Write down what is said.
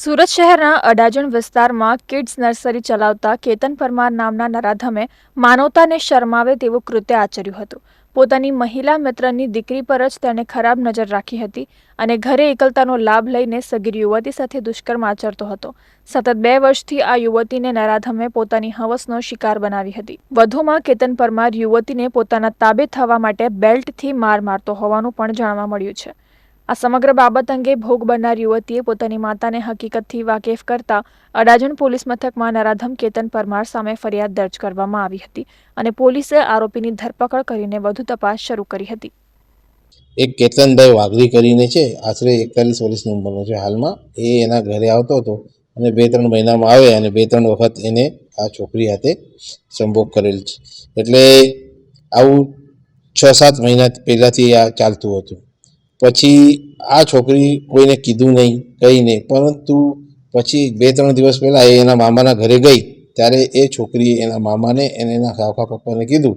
સુરત શહેરના અડાજણ વિસ્તારમાં kids nursery ચલાવતા કેતન પરમાર નામના નરાધમે માનવતાને શરમાવે તેવું કૃત્ય આચર્યું હતું. પોતાની મહિલા મિત્રની દીકરી પર જ તેણે ખરાબ નજર રાખી હતી અને ઘરે એકલતાનો લાભ લઈને સગીર યુવતી સાથે દુષ્કર્મ આચરતો હતો. સતત બે વર્ષથી આ યુવતીને નરાધમે પોતાની હવસનો શિકાર બનાવી હતી. વધુમાં કેતન પરમાર યુવતીને પોતાના તાબે થવા માટે બેલ્ટથી માર મારતો હોવાનું પણ જાણવા મળ્યું છે. આ સમગ્ર બાબત અંગે ભોગ બનનાર યુવતીએ પોતાની માતાને હકીકતથી વાકેફ કરતા અડાજણ પોલીસ મથકમાં નરાધમ કેતન પરમાર સામે ફરિયાદ દર્જ કરવામાં આવી હતી અને પોલીસે આરોપીની ધરપકડ કરીને વધુ તપાસ શરૂ કરી હતી. એક કેતનભાઈ વાઘરી કરીને છે, આશરે એકતાલીસ વર્ષની ઉંમરનો છે હાલમાં. એ એના ઘરે આવતો હતો અને બે ત્રણ મહિનામાં આવે અને બે ત્રણ વખત એને આ છોકરી હાથે સંભોગ કરેલ છે. એટલે આવું છ સાત મહિના પહેલાંથી આ ચાલતું હતું. પછી આ છોકરી કોઈને કીધું નહીં, કંઈ નહીં. પરંતુ પછી બે, ત્રણ દિવસ પહેલાં એ એના મામાના ઘરે ગઈ. ત્યારે એ છોકરીએ એના મામાને અને એના કાકા પપ્પાને કીધું